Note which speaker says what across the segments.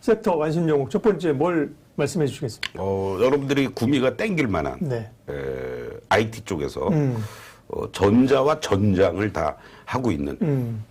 Speaker 1: 섹터 완신 영역 첫 번째 뭘 말씀해 주시겠습니까?
Speaker 2: 어, 여러분들이 구미가 땡길 만한
Speaker 1: 네.
Speaker 2: 에, IT 쪽에서
Speaker 1: 음.
Speaker 2: 어, 전자와 전장을 다 하고 있는
Speaker 1: 음.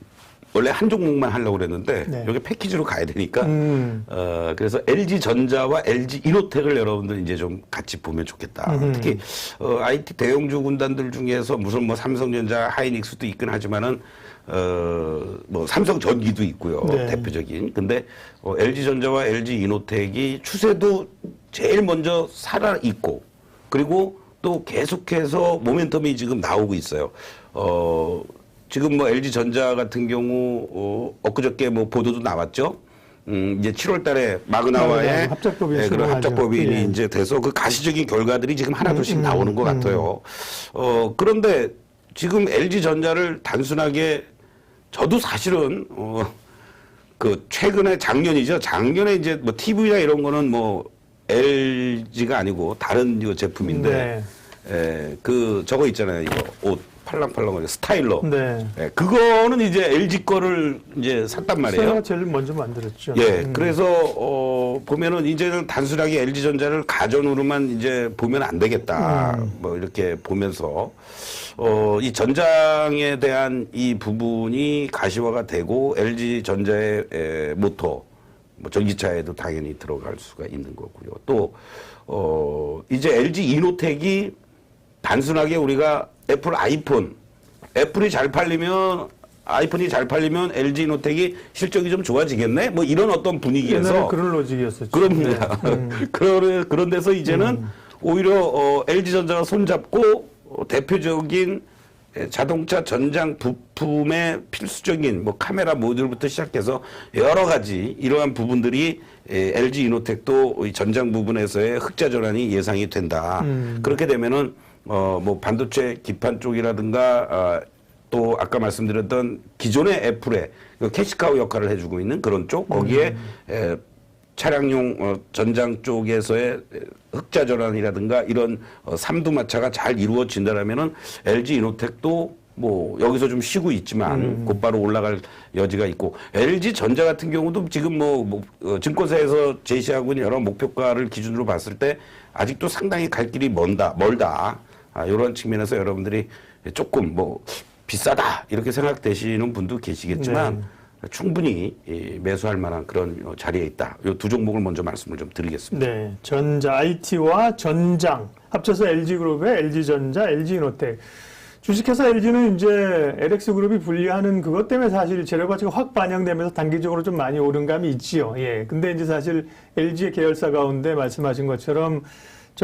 Speaker 2: 원래 한 종목만 하려고 그랬는데
Speaker 1: 네.
Speaker 2: 여기 패키지로 가야 되니까
Speaker 1: 음.
Speaker 2: 어, 그래서 LG 전자와 LG 이노텍을 여러분들 이제 좀 같이 보면 좋겠다.
Speaker 1: 음.
Speaker 2: 특히 어, IT 대형주 군단들 중에서 무슨 뭐 삼성전자, 하이닉스도 있긴 하지만은 어, 뭐 삼성 전기도 있고요.
Speaker 1: 네.
Speaker 2: 대표적인. 근데 어, LG 전자와 LG 이노텍이 추세도 제일 먼저 살아 있고 그리고 또 계속해서 모멘텀이 지금 나오고 있어요. 어, 지금 뭐 LG 전자 같은 경우 어, 엊그저께 뭐 보도도 나왔죠. 음, 이제 7월 달에 마그나와의
Speaker 1: 마그나 합작법이
Speaker 2: 예, 그런. 합작법인이
Speaker 1: 예.
Speaker 2: 이제 돼서 그 가시적인 결과들이 지금 하나둘씩
Speaker 1: 음, 음,
Speaker 2: 나오는 것
Speaker 1: 음.
Speaker 2: 같아요. 어, 그런데 지금 LG 전자를 단순하게 저도 사실은 어, 그 최근에 작년이죠. 작년에 이제 뭐 TV나 이런 거는 뭐 LG가 아니고 다른 이거 제품인데
Speaker 1: 네.
Speaker 2: 에, 그 저거 있잖아요. 이거 옷 팔랑팔랑 스타일러.
Speaker 1: 네.
Speaker 2: 예, 그거는 이제 LG 거를 이제 샀단 말이에요.
Speaker 1: 제가 제일 먼저 만들었죠.
Speaker 2: 예,
Speaker 1: 음.
Speaker 2: 그래서 어 보면은 이제는 단순하게 LG 전자를 가전으로만 이제 보면 안 되겠다.
Speaker 1: 음.
Speaker 2: 뭐 이렇게 보면서 어이 전장에 대한 이 부분이 가시화가 되고 LG 전자의 에, 모터 뭐 전기차에도 당연히 들어갈 수가 있는 거고요. 또 어 이제 LG 이노텍이 단순하게 우리가 애플 아이폰 애플이 잘 팔리면 아이폰이 잘 팔리면 LG 노텍이 실적이 좀 좋아지겠네. 뭐 이런 어떤 분위기에서
Speaker 1: 그런 로직이었었죠.
Speaker 2: 그럽니다.
Speaker 1: 네. 음.
Speaker 2: 그런 그런 데서 이제는 오히려 어, LG 전자가 손잡고 어, 대표적인 에, 자동차 전장 부품의 필수적인 뭐 카메라 모듈부터 시작해서 여러 가지 이러한 부분들이 에, LG 이노텍도 이 전장 부분에서의 흑자 전환이 예상이 된다.
Speaker 1: 음.
Speaker 2: 그렇게 되면은 어 뭐 반도체 기판 쪽이라든가 아, 또 아까 말씀드렸던 기존의 애플의 그 캐시카우 역할을 해주고 있는 그런 쪽 거기에 에, 차량용 어, 전장 쪽에서의 에, 흑자 전환이라든가 이런 어, 삼두마차가 잘 이루어진다라면은 LG 이노텍도 뭐 여기서 좀 쉬고 있지만 곧바로 올라갈 여지가 있고 LG 전자 같은 경우도 지금 뭐, 뭐 어, 증권사에서 제시하고 있는 여러 목표가를 기준으로 봤을 때 아직도 상당히 갈 길이 먼다 멀다 아, 이런 측면에서 여러분들이 조금 뭐 비싸다 이렇게 생각되시는 분도 계시겠지만 충분히 이, 매수할 만한 그런 어, 자리에 있다. 이 두 종목을 먼저 말씀을 좀 드리겠습니다.
Speaker 1: 네, 전자 IT와 전장 합쳐서 LG그룹의 LG전자, LG노텍. 주식회사 LG는 이제 LX 그룹이 분리하는 그것 때문에 사실 재료 가치가 확 반영되면서 단기적으로 좀 많이 오른 감이 있지요. 예. 근데 이제 사실 LG의 계열사 가운데 말씀하신 것처럼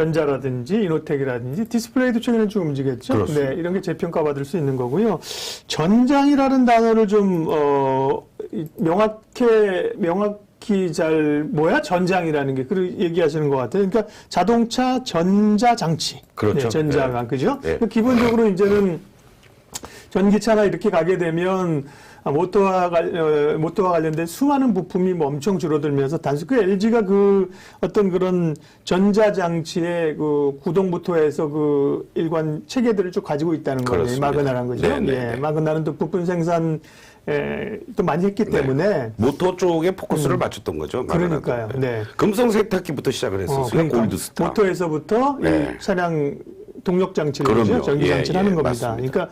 Speaker 1: 전자라든지 이노텍이라든지 디스플레이도 최근에 좀 움직였죠.
Speaker 2: 그렇습니다.
Speaker 1: 네, 이런 게 재평가 받을 수 있는 거고요. 전장이라는 단어를 좀 어, 이- 명확해 명확히 잘 뭐야 전장이라는 게그 얘기하시는 것 같아요. 그러니까 자동차 전자 장치,
Speaker 2: 그렇죠.
Speaker 1: 네, 전자가
Speaker 2: 네.
Speaker 1: 그죠?
Speaker 2: 네.
Speaker 1: 기본적으로 이제는 전기차나 이렇게 가게 되면 아, 모터와, 관- 어, 모터와 관련된 수많은 부품이 뭐 엄청 줄어들면서 단순 그 LG가 그 어떤 그런 전자장치의 그 구동부터 해서 그 일관 체계들을 쭉 가지고 있다는 거예요. 마그나란 거죠.
Speaker 2: 네, 네,
Speaker 1: 예,
Speaker 2: 네.
Speaker 1: 마그나는 또 부품 생산 에, 또 많이 했기 때문에
Speaker 2: 모터 쪽에 포커스를 맞췄던 거죠.
Speaker 1: 음. 그러니까요.
Speaker 2: 마그나도.
Speaker 1: 네.
Speaker 2: 금성 세탁기부터 시작을
Speaker 1: 어,
Speaker 2: 했었어요.
Speaker 1: 그러니까
Speaker 2: 골드스타.
Speaker 1: 모터에서부터
Speaker 2: 네.
Speaker 1: 이 차량 동력 장치를. 전기 장치를
Speaker 2: 예,
Speaker 1: 하는
Speaker 2: 예,
Speaker 1: 겁니다.
Speaker 2: 맞습니다.
Speaker 1: 그러니까 뭐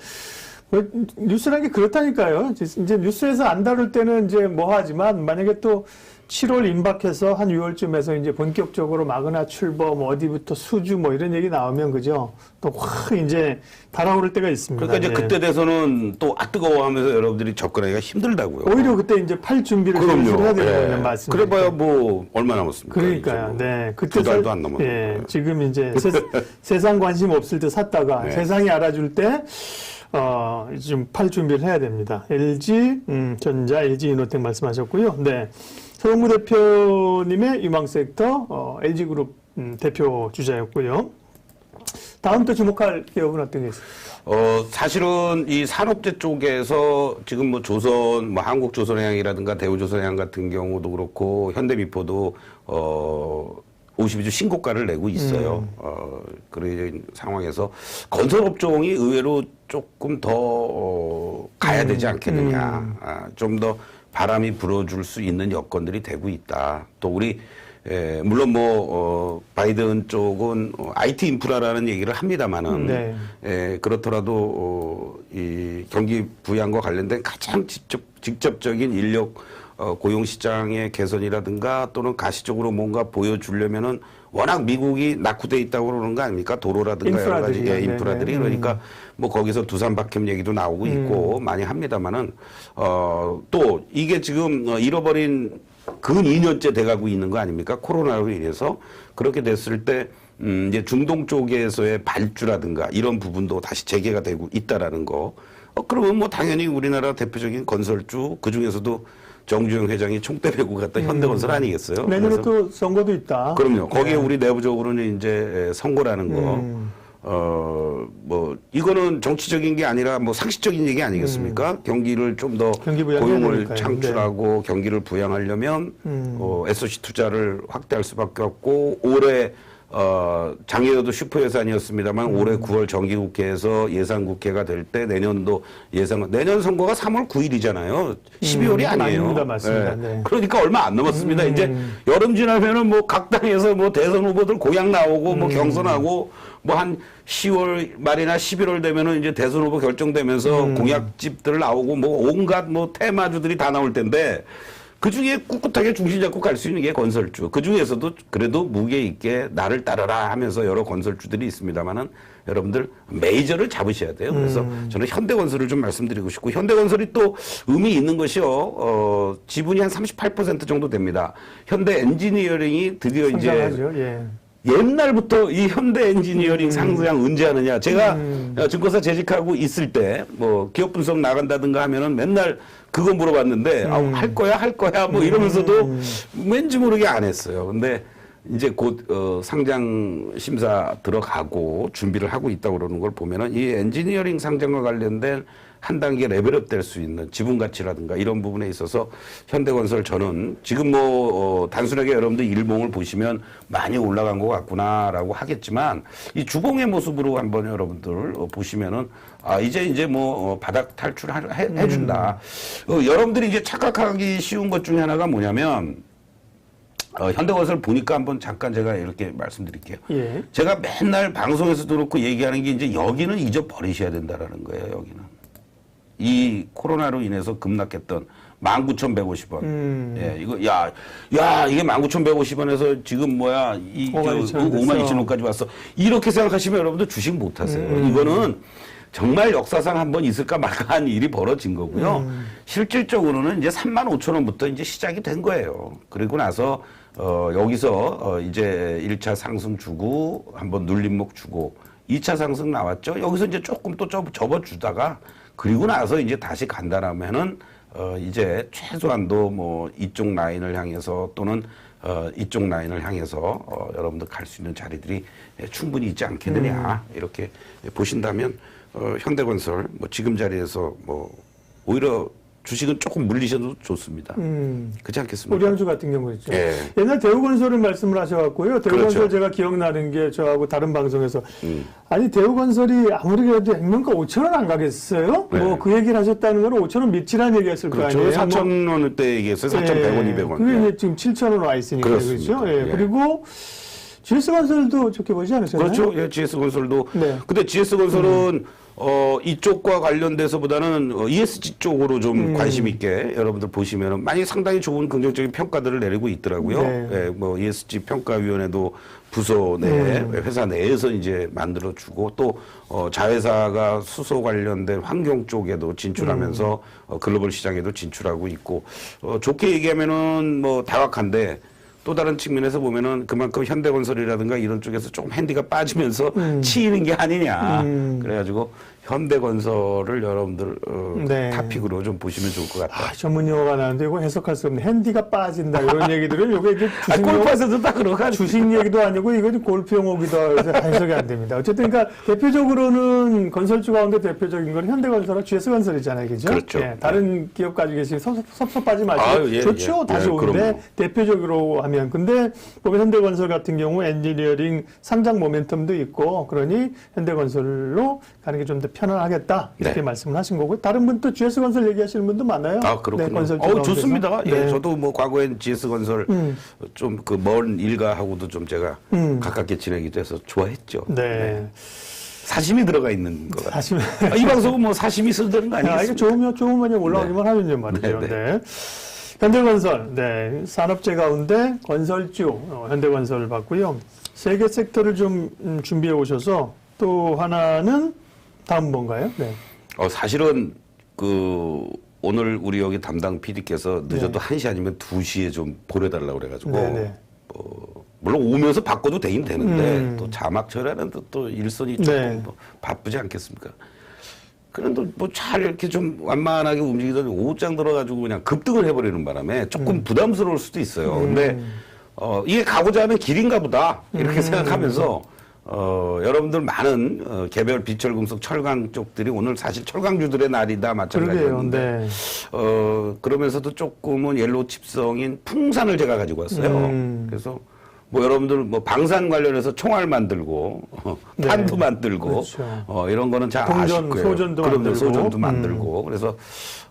Speaker 1: 뉴스라는 게 그렇다니까요. 이제 뉴스에서 안 다룰 때는 이제 뭐 하지만 만약에 또 7월 임박해서 한 6월쯤에서 이제 본격적으로 마그나 출범 어디부터 수주 뭐 이런 얘기 나오면 그죠. 또 확 이제 달아오를 때가 있습니다.
Speaker 2: 그러니까 이제
Speaker 1: 예.
Speaker 2: 그때 돼서는 또 아 뜨거워 하면서 여러분들이 접근하기가 힘들다고요.
Speaker 1: 오히려 그때 이제 팔 준비를 슬슬 해야 되는 거예요. 맞습니다.
Speaker 2: 그래 봐야 뭐 얼마 남았습니까?
Speaker 1: 그러니까요.
Speaker 2: 뭐
Speaker 1: 네. 그때
Speaker 2: 두 달도
Speaker 1: 사-
Speaker 2: 안 남았는데.
Speaker 1: 예. 지금 이제 세, 상 관심 없을 때 샀다가
Speaker 2: 네.
Speaker 1: 세상이 알아줄 때 어, 좀팔 준비를 해야 됩니다. LG 음, 전자, LG 이노텍 말씀하셨고요. 네. 서영무 대표님의 유망 섹터 어, LG 그룹 음, 대표 주자였고요. 다음 또 주목할 기업은 어떤 게 있습니까?
Speaker 2: 어, 사실은 이 산업재 쪽에서 지금 뭐 조선, 뭐 한국조선해양이라든가 대우조선해양 같은 경우도 그렇고 현대미포도 어, 52주 신고가를 내고 있어요. 어, 그런 상황에서 건설업종이 의외로 조금 더 어, 가야 되지 않겠느냐. 아, 좀 더 바람이 불어줄 수 있는 여건들이 되고 있다. 또 우리 에, 물론 뭐 어, 바이든 쪽은 어, IT 인프라라는 얘기를 합니다만은
Speaker 1: 네.
Speaker 2: 에, 그렇더라도 어, 이 경기 부양과 관련된 가장 직접 직접적인 인력 어, 고용 시장의 개선이라든가 또는 가시적으로 뭔가 보여주려면은 워낙 미국이 낙후돼 있다고 그러는 거 아닙니까? 도로라든가 여러 가지. 예,
Speaker 1: 네,
Speaker 2: 인프라들이
Speaker 1: 네.
Speaker 2: 그러니까 뭐 거기서 두산 박힘 얘기도 나오고 있고
Speaker 1: 음.
Speaker 2: 많이 합니다만은 어, 또 이게 지금 어, 잃어버린 근 2년째 돼가고 있는 거 아닙니까? 코로나로 인해서 그렇게 됐을 때 음, 이제 중동 쪽에서의 발주라든가 이런 부분도 다시 재개가 되고 있다라는 거. 어, 그러면 뭐 당연히 우리나라 대표적인 건설주 그 중에서도 정주영 회장이 총대 메고 갔던 현대건설 아니겠어요?
Speaker 1: 음. 내년에 또 선거도 있다.
Speaker 2: 그럼요. 거기에
Speaker 1: 네.
Speaker 2: 우리 내부적으로는 이제 선거라는 거.
Speaker 1: 음.
Speaker 2: 어, 뭐, 이거는 정치적인 게 아니라 뭐 상식적인 얘기 아니겠습니까? 경기를 좀더
Speaker 1: 음.
Speaker 2: 고용을. 창출하고 경기를 부양하려면
Speaker 1: 음.
Speaker 2: 어, SOC 투자를 확대할 수밖에 없고 올해 어, 작년에도 슈퍼 예산이었습니다만
Speaker 1: 음.
Speaker 2: 올해 9월 정기국회에서 예산국회가 될 때 내년도 예산 내년 선거가 3월 9일이잖아요. 12월이
Speaker 1: 음,
Speaker 2: 아니에요.
Speaker 1: 아닙니다. 맞습니다.
Speaker 2: 예.
Speaker 1: 네.
Speaker 2: 그러니까 얼마 안 남았습니다.
Speaker 1: 음.
Speaker 2: 이제 여름 지나면은 뭐 각 당에서 뭐 대선 후보들 고향 나오고
Speaker 1: 음.
Speaker 2: 뭐 경선하고 뭐 한 10월 말이나 11월 되면은 이제 대선 후보 결정되면서
Speaker 1: 음.
Speaker 2: 공약집들 나오고 뭐 온갖 뭐 테마주들이 다 나올 텐데 그 중에 꿋꿋하게 중심 잡고 갈 수 있는 게 건설주. 그 중에서도 그래도 무게 있게 나를 따르라 하면서 여러 건설주들이 있습니다만은 여러분들 메이저를 잡으셔야 돼요. 그래서
Speaker 1: 음.
Speaker 2: 저는 현대건설을 좀 말씀드리고 싶고 현대건설이 또 의미 있는 것이요. 어, 지분이 한 38% 정도 됩니다. 현대 엔지니어링이 드디어 이제
Speaker 1: 상장하죠. 예.
Speaker 2: 옛날부터 이 현대 엔지니어링 상장 언제 하느냐. 제가
Speaker 1: 음.
Speaker 2: 어, 증권사 재직하고 있을 때 뭐 기업 분석 나간다든가 하면은 맨날 그거 물어봤는데 아, 할 거야 할 거야 뭐 이러면서도 왠지 모르게 안 했어요. 근데 이제 곧 어, 상장 심사 들어가고 준비를 하고 있다고 그러는 걸 보면은 이 엔지니어링 상장과 관련된 한 단계 레벨업 될 수 있는 지분 가치라든가 이런 부분에 있어서 현대건설 저는 지금 뭐 어, 단순하게 여러분들 일봉을 보시면 많이 올라간 것 같구나라고 하겠지만 이 주봉의 모습으로 한번 여러분들 어, 보시면은 아 이제 이제 뭐 어, 바닥 탈출 해 준다. 어, 여러분들이 이제 착각하기 쉬운 것 중에 하나가 뭐냐면 어, 현대건설 보니까 한번 잠깐 제가 이렇게 말씀드릴게요.
Speaker 1: 예.
Speaker 2: 제가 맨날 방송에서도 그렇고 얘기하는 게 이제 여기는 잊어버리셔야 된다라는 거예요, 여기는. 이 코로나로 인해서 급락했던 19,150원.
Speaker 1: 음.
Speaker 2: 예, 이거, 야, 야, 이게 19,150원에서 지금 뭐야, 이,
Speaker 1: 52,000원 됐어.
Speaker 2: 52,000원까지 왔어. 이렇게 생각하시면 여러분들 주식 못 하세요.
Speaker 1: 음.
Speaker 2: 이거는 정말 역사상 한번 있을까 말까 한 일이 벌어진 거고요.
Speaker 1: 음.
Speaker 2: 실질적으로는 이제 3만 5천 원부터 이제 시작이 된 거예요. 그리고 나서 어, 여기서 어, 이제 1차 상승 주고 한번 눌림목 주고 2차 상승 나왔죠. 여기서 이제 조금 또 접어, 접어 주다가 그리고 나서 이제 다시 간다라면은 어, 이제 최소한도 뭐 이쪽 라인을 향해서 또는 어, 이쪽 라인을 향해서 어, 여러분들 갈 수 있는 자리들이 예, 충분히 있지 않겠느냐 이렇게 보신다면 어, 현대건설 뭐 지금 자리에서 뭐 오히려 주식은 조금 물리셔도 좋습니다.
Speaker 1: 음.
Speaker 2: 그렇지 않겠습니까?
Speaker 1: 우량주 같은 경우 있죠.
Speaker 2: 예.
Speaker 1: 옛날 대우건설을 말씀을 하셔갖고요. 대우건설
Speaker 2: 그렇죠.
Speaker 1: 제가 기억나는 게 저하고 다른 방송에서
Speaker 2: 음.
Speaker 1: 아니 대우건설이 아무리 그래도 액면가 5천 원 안 가겠어요?
Speaker 2: 네.
Speaker 1: 뭐그 얘기를 하셨다는 건 5천 원 밑이라는 얘기였을
Speaker 2: 그렇죠.
Speaker 1: 거 아니에요? 뭐
Speaker 2: 4천 원대 얘기했어요. 4,100원,
Speaker 1: 예.
Speaker 2: 200원.
Speaker 1: 그게 이제 지금 7천 원 와 있으니까
Speaker 2: 그렇습니다.
Speaker 1: 그렇죠. 예.
Speaker 2: 예.
Speaker 1: 그리고 GS건설도 좋게 보지 않으셨나요?
Speaker 2: 그렇죠. 예, GS건설도.
Speaker 1: 네.
Speaker 2: 근데 GS건설은 어, 이쪽과 관련돼서보다는 어, ESG 쪽으로 좀
Speaker 1: 음.
Speaker 2: 관심 있게 여러분들 보시면은 많이 상당히 좋은 긍정적인 평가들을 내리고 있더라고요.
Speaker 1: 네.
Speaker 2: 예, 뭐 ESG 평가위원회도 부서 내
Speaker 1: 음.
Speaker 2: 회사 내에서 이제 만들어 주고 또 어, 자회사가 수소 관련된 환경 쪽에도 진출하면서
Speaker 1: 음.
Speaker 2: 어, 글로벌 시장에도 진출하고 있고 어, 좋게 얘기하면은 뭐 다각한데 또 다른 측면에서 보면은 그만큼 현대건설이라든가 이런 쪽에서 조금 핸디가 빠지면서
Speaker 1: 음.
Speaker 2: 치이는 게 아니냐.
Speaker 1: 음.
Speaker 2: 그래가지고 현대건설을 여러분들 어,
Speaker 1: 네.
Speaker 2: 타픽으로 좀 보시면 좋을 것 같다.
Speaker 1: 아, 전문 용어가 나는데 이거 해석할 수 없는 핸디가 빠진다 이런 얘기들은 이게 이제
Speaker 2: 아,
Speaker 1: 주식
Speaker 2: 골프에서도 다 그러가.
Speaker 1: 주식 얘기도 아니고 이거 골프 용어기도 해서 해석이 안 됩니다. 어쨌든 그러니까 대표적으로는 건설주 가운데 대표적인 건 현대건설과 GS건설이잖아요. 그죠?
Speaker 2: 그렇죠.
Speaker 1: 예, 다른 기업 가지고 계시면 섭섭, 섭섭하지 마시고
Speaker 2: 아유, 예,
Speaker 1: 좋죠.
Speaker 2: 예.
Speaker 1: 다
Speaker 2: 예, 그럼요.
Speaker 1: 대표적으로 하면 근데 보면 현대건설 같은 경우 엔지니어링 상장 모멘텀도 있고 그러니 현대건설로 가는 게좀 더 편안하겠다 이렇게
Speaker 2: 네.
Speaker 1: 말씀을 하신 거고 다른 분 또 GS 건설 얘기하시는 분도 많아요.
Speaker 2: 아 그렇군요.
Speaker 1: 네,
Speaker 2: 어. 좋습니다. 예,
Speaker 1: 네.
Speaker 2: 저도 뭐 과거엔 GS 건설
Speaker 1: 음.
Speaker 2: 좀그 먼 일가하고도 좀 제가
Speaker 1: 음.
Speaker 2: 가깝게 지내기도 해서 좋아했죠.
Speaker 1: 네.
Speaker 2: 사심이 들어가 있는 것 같아요.
Speaker 1: 사실
Speaker 2: 아, 이 방송은 뭐 사심이 쓰는 거
Speaker 1: 아, 이게
Speaker 2: 아니겠습니까?
Speaker 1: 좋으면 좋으면 올라오기만 하면 이제 말이죠.
Speaker 2: 네,
Speaker 1: 네. 현대건설, 네 산업재 가운데 건설주 어, 현대건설을 봤고요. 세 개 섹터를 좀 음, 준비해 오셔서 또 하나는 다음 뭔가요? 네.
Speaker 2: 어, 사실은 그 오늘 우리 여기 담당 PD께서 늦어도 한 1시 아니면 2시에 좀 보내달라고 그래가지고
Speaker 1: 네, 네.
Speaker 2: 어, 물론 오면서 바꿔도 되긴 되는데
Speaker 1: 음.
Speaker 2: 또 자막 처리하는 또, 또 일선이
Speaker 1: 네.
Speaker 2: 조금 뭐 바쁘지 않겠습니까? 그래도 뭐잘 이렇게 좀 완만하게 움직이더니 오후장 들어가지고 그냥 급등을 해버리는 바람에 조금
Speaker 1: 음.
Speaker 2: 부담스러울 수도 있어요. 근데 어, 이게 가고자 하는 길인가 보다 이렇게
Speaker 1: 음.
Speaker 2: 생각하면서 어, 여러분들 많은 어, 개별 비철금속 철강 쪽들이 오늘 사실 철강주들의 날이다. 마찬가지였는데
Speaker 1: 네.
Speaker 2: 어, 그러면서도 조금은 옐로우 칩성인 풍산을 제가 가지고 왔어요.
Speaker 1: 음.
Speaker 2: 그래서 뭐 여러분들 뭐 방산 관련해서 총알 만들고 어,
Speaker 1: 네.
Speaker 2: 판도 만들고
Speaker 1: 그렇죠.
Speaker 2: 어, 이런 거는 잘
Speaker 1: 동전,
Speaker 2: 아실 거예요.
Speaker 1: 소전도
Speaker 2: 그럼요,
Speaker 1: 만들고.
Speaker 2: 소전도
Speaker 1: 음.
Speaker 2: 만들고 그래서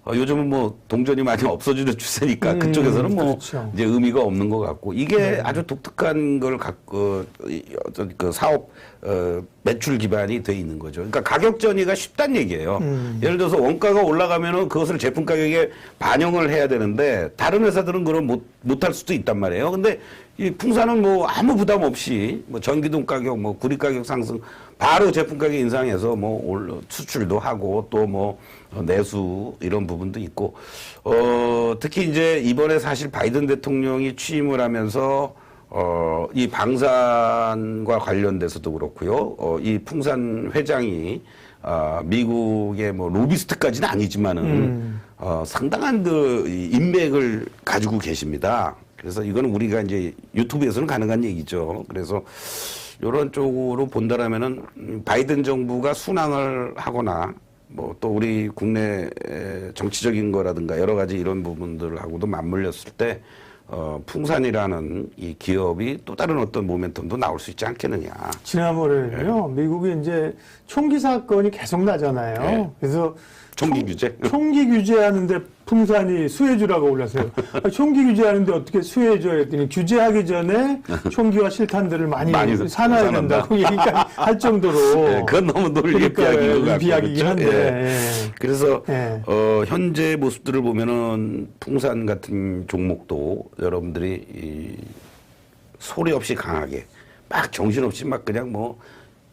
Speaker 2: 어, 요즘은 뭐 동전이 많이 없어지는 추세니까
Speaker 1: 음,
Speaker 2: 그쪽에서는 뭐
Speaker 1: 그렇죠.
Speaker 2: 이제 의미가 없는 것 같고 이게 아주 독특한 걸 갖고 이 어떤 그 사업 어, 매출 기반이 돼 있는 거죠. 그러니까 가격 전이가 쉽단 얘기예요.
Speaker 1: 음.
Speaker 2: 예를 들어서 원가가 올라가면은 그것을 제품 가격에 반영을 해야 되는데 다른 회사들은 그걸 못 못할 수도 있단 말이에요. 근데 이 풍산은 뭐 아무 부담 없이 뭐 전기동 가격, 뭐 구리 가격 상승 바로 제품 가격 인상해서 뭐 올- 수출도 하고 또 뭐 내수 이런 부분도 있고 어 특히 이제 이번에 사실 바이든 대통령이 취임을 하면서 어, 이 방산과 관련돼서도 그렇고요. 어, 이 풍산 회장이 아, 미국의 뭐 로비스트까지는 아니지만은
Speaker 1: 음.
Speaker 2: 어, 상당한 그이 인맥을 가지고 계십니다. 그래서 이거는 우리가 이제 유튜브에서는 가능한 얘기죠. 그래서 이런 쪽으로 본다라면은 음, 바이든 정부가 순항을 하거나 뭐 또 우리 국내 에, 정치적인 거라든가 여러 가지 이런 부분들하고도 맞물렸을 때 어, 풍산이라는 이 기업이 또 다른 어떤 모멘텀도 나올 수 있지 않겠느냐.
Speaker 1: 지난번에는요 미국이 이제 총기 사건이 계속 나잖아요.
Speaker 2: 네.
Speaker 1: 그래서
Speaker 2: 총기
Speaker 1: 총-
Speaker 2: 규제?
Speaker 1: 총기 규제하는데 풍산이 수혜주라고 올랐어요. 아, 총기 규제하는데 어떻게 수혜주야 했더니 규제하기 전에 총기와 실탄들을 많이,
Speaker 2: 많이
Speaker 1: 사놔야. 된다고 얘기가 할 정도로
Speaker 2: 예, 그건 너무 논리의
Speaker 1: 그러니까
Speaker 2: 비약인 것 같고. 그렇죠?
Speaker 1: 한데
Speaker 2: 예.
Speaker 1: 예.
Speaker 2: 그래서
Speaker 1: 예.
Speaker 2: 어, 현재 모습들을 보면은 풍산 같은 종목도 여러분들이 이 소리 없이 강하게 막 정신없이 막 그냥 뭐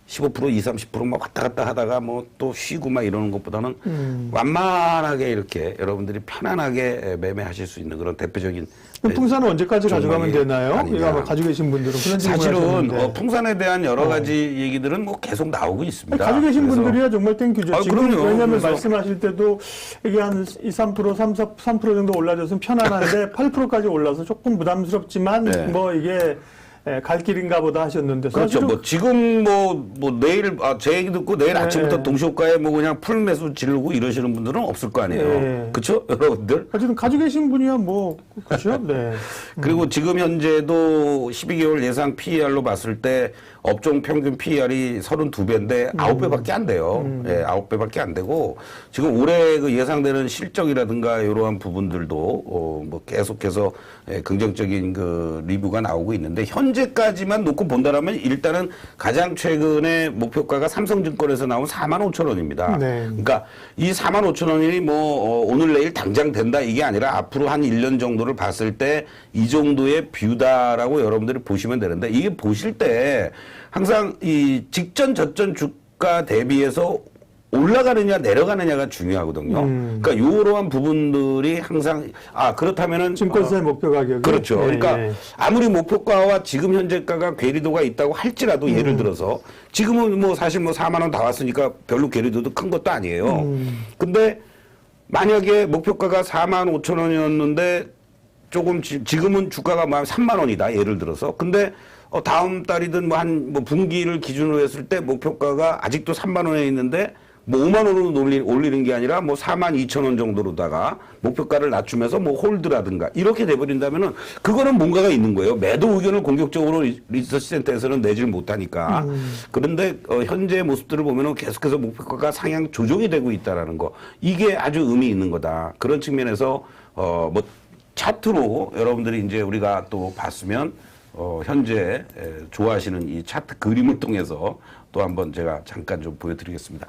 Speaker 2: 15% 20, 30%막 왔다 갔다 하다가 뭐 또 쉬고 막 이러는 것보다는
Speaker 1: 음.
Speaker 2: 완만하게 이렇게 여러분들이 편안하게 매매하실 수 있는 그런 대표적인
Speaker 1: 그럼 풍산은 언제까지 가져가면 되나요? 이거 가지고 계신 분들은
Speaker 2: 사실은. 어, 풍산에 대한 여러 가지 얘기들은 뭐 계속 나오고 있습니다.
Speaker 1: 가지고 계신
Speaker 2: 그래서
Speaker 1: 분들이야 정말 땡큐죠.
Speaker 2: 아,
Speaker 1: 지금
Speaker 2: 그럼요.
Speaker 1: 왜냐하면
Speaker 2: 그래서-
Speaker 1: 말씀하실 때도 이게 한 2, 3%, 3, 4, 3% 정도 올라져서 편안한데 8%까지 올라서 조금 부담스럽지만
Speaker 2: 네.
Speaker 1: 뭐 이게 에, 갈 길인가 보다 하셨는데
Speaker 2: 그렇죠. 뭐 지금 뭐, 뭐 내일, 아, 제 얘기 듣고 내일
Speaker 1: 네.
Speaker 2: 아침부터 동시호가에 뭐 그냥 풀 매수 지르고 이러시는 분들은 없을 거 아니에요.
Speaker 1: 네.
Speaker 2: 그렇죠? 여러분들?
Speaker 1: 어쨌든 가지고 계신 분이야 뭐 그렇죠. 네.
Speaker 2: 그리고 지금 현재도 12개월 예상 PER로 봤을 때 업종 평균 PER이 32배인데 9배밖에 안 돼요. 예, 9배밖에 안 되고 지금 올해 그 예상되는 실적이라든가 이러한 부분들도 어, 뭐 계속해서 예, 긍정적인 그 리뷰가 나오고 있는데 현재까지만 놓고 본다라면 일단은 가장 최근에 목표가가 삼성증권에서 나온 4만 5천 원입니다.
Speaker 1: 네.
Speaker 2: 그러니까 이 4만 5천 원이 뭐 어, 오늘 내일 당장 된다 이게 아니라 앞으로 한 1년 정도를 봤을 때 이 정도의 뷰다라고 여러분들이 보시면 되는데 이게 보실 때 항상 이 직전 저점 주가 대비해서 올라가느냐 내려가느냐가 중요하거든요.
Speaker 1: 음.
Speaker 2: 그러니까 요러한 부분들이 항상 아 그렇다면은
Speaker 1: 증권사의 목표 가격이
Speaker 2: 그렇죠.
Speaker 1: 예,
Speaker 2: 그러니까
Speaker 1: 예.
Speaker 2: 아무리 목표가와 지금 현재가가 괴리도가 있다고 할지라도
Speaker 1: 음.
Speaker 2: 예를 들어서 지금은 뭐 사실 뭐 4만 원 다 왔으니까 별로 괴리도도 큰 것도 아니에요.
Speaker 1: 음.
Speaker 2: 근데 만약에 목표가가 4만 5천 원이었는데 조금 지, 지금은 주가가 뭐 3만 원이다 예를 들어서 근데 어, 다음 달이든 뭐한뭐 분기를 기준으로 했을 때 목표가가 아직도 3만 원에 있는데 뭐 5만 원으로 올리, 올리는 게 아니라 뭐 4만 2천 원 정도로다가 목표가를 낮추면서 뭐 홀드라든가 이렇게 돼버린다면은 그거는 뭔가가 있는 거예요. 매도 의견을 공격적으로 리- 리서치 센터에서는 내질 못하니까. 그런데 어, 현재 모습들을 보면은 계속해서 목표가가 상향 조정이 되고 있다라는 거 이게 아주 의미 있는 거다. 그런 측면에서 어뭐 차트로 여러분들이 이제 우리가 또 봤으면 어, 현재 에, 좋아하시는 이 차트 그림을 통해서 또 한번 제가 잠깐 좀 보여드리겠습니다.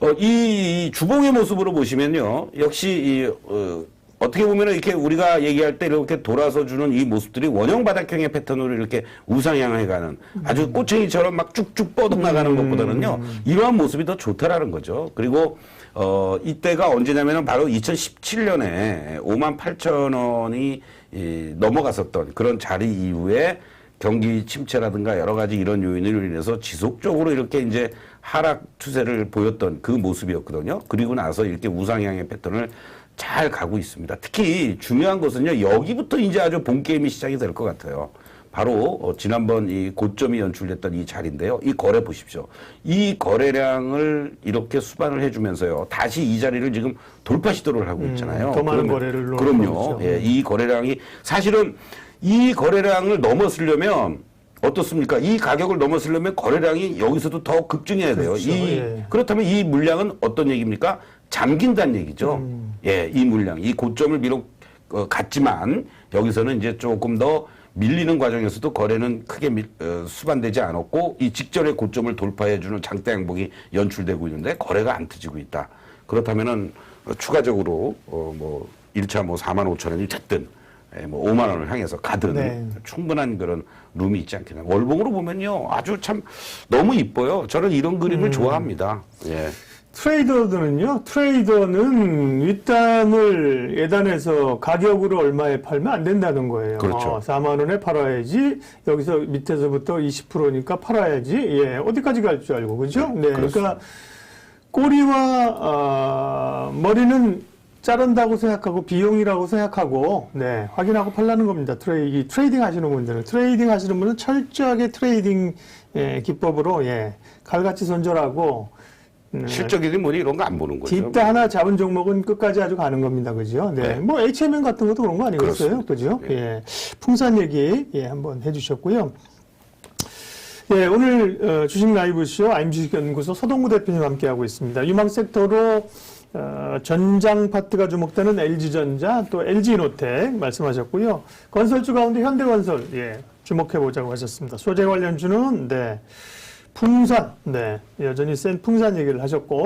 Speaker 2: 어, 이, 이 주봉의 모습으로 보시면요, 역시 이 어, 어떻게 보면 이렇게 우리가 얘기할 때 이렇게 돌아서 주는 이 모습들이 원형 바닥형의 패턴으로 이렇게 우상향해 가는 아주 꼬챙이처럼 막 쭉쭉 뻗어나가는 것보다는요, 이러한 모습이 더 좋다라는 거죠. 그리고 어, 이때가 언제냐면은 바로 2017년에 5만 8천 원이 이, 넘어갔었던 그런 자리 이후에 경기 침체라든가 여러 가지 이런 요인으로 인해서 지속적으로 이렇게 이제 하락 추세를 보였던 그 모습이었거든요. 그리고 나서 이렇게 우상향의 패턴을 잘 가고 있습니다. 특히 중요한 것은요, 여기부터 이제 아주 본 게임이 시작이 될 것 같아요. 바로 어, 지난번 이 고점이 연출됐던 이 자리인데요. 이 거래 보십시오. 이 거래량을 이렇게 수반을 해주면서요. 다시 이 자리를 지금 돌파 시도를 하고 있잖아요.
Speaker 1: 더 많은
Speaker 2: 그러면-
Speaker 1: 거래를
Speaker 2: 그럼요. 예, 이 거래량이 사실은 이 거래량을 넘어서려면 어떻습니까? 이 가격을 넘어서려면 거래량이 여기서도 더 급증해야 돼요.
Speaker 1: 그렇죠.
Speaker 2: 이
Speaker 1: 예.
Speaker 2: 그렇다면 이 물량은 어떤 얘기입니까? 잠긴다는 얘기죠.
Speaker 1: 음.
Speaker 2: 예, 이 물량, 이 고점을 비록 어, 갔지만 여기서는 이제 조금 더 밀리는 과정에서도 거래는 크게 밀- 어, 수반되지 않았고 이 직전의 고점을 돌파해주는 장대 양봉이 연출되고 있는데 거래가 안 터지고 있다. 그렇다면은 어, 추가적으로 어, 뭐 1차 뭐 4만 5천 원이 됐든 예, 뭐 5만 원을 향해서 가든
Speaker 1: 네.
Speaker 2: 충분한 그런 룸이 있지 않겠나. 월봉으로 보면요 아주 참 너무 이뻐요. 저는 이런 그림을
Speaker 1: 음.
Speaker 2: 좋아합니다. 예.
Speaker 1: 트레이더들은요, 트레이더는 윗단을 예단해서 가격으로 얼마에 팔면 안 된다는 거예요.
Speaker 2: 그렇죠.
Speaker 1: 어, 4만 원에 팔아야지, 여기서 밑에서부터 20%니까 팔아야지, 예, 어디까지 갈 줄 알고, 그죠?
Speaker 2: 네,
Speaker 1: 네. 그러니까 꼬리와, 아, 머리는 자른다고 생각하고 비용이라고 생각하고 네 확인하고 팔라는 겁니다. 트레이 이 트레이딩 하시는 분들은 트레이딩 하시는 분은 철저하게 트레이딩 예, 기법으로 예, 칼같이 손절하고 음,
Speaker 2: 실적이든 뭐니 이런 거 안 보는 거죠.
Speaker 1: 딥때 하나 잡은 종목은 끝까지 아주 가는 겁니다. 그죠? 네.
Speaker 2: 네.
Speaker 1: 뭐 HMN 같은 것도 그런 거 아니겠어요? 그죠? 예. 풍산 얘기 예, 한번 해 주셨고요. 예, 오늘 어, 주식 라이브쇼 아임 주식연구소 서동구 대표님 함께 하고 있습니다. 유망 섹터로 어, 전장 파트가 주목되는 LG전자 또 LG노텍 말씀하셨고요. 건설주 가운데 현대건설 예, 주목해 보자고 하셨습니다. 소재 관련주는 네. 풍산 네. 여전히 센 풍산 얘기를 하셨고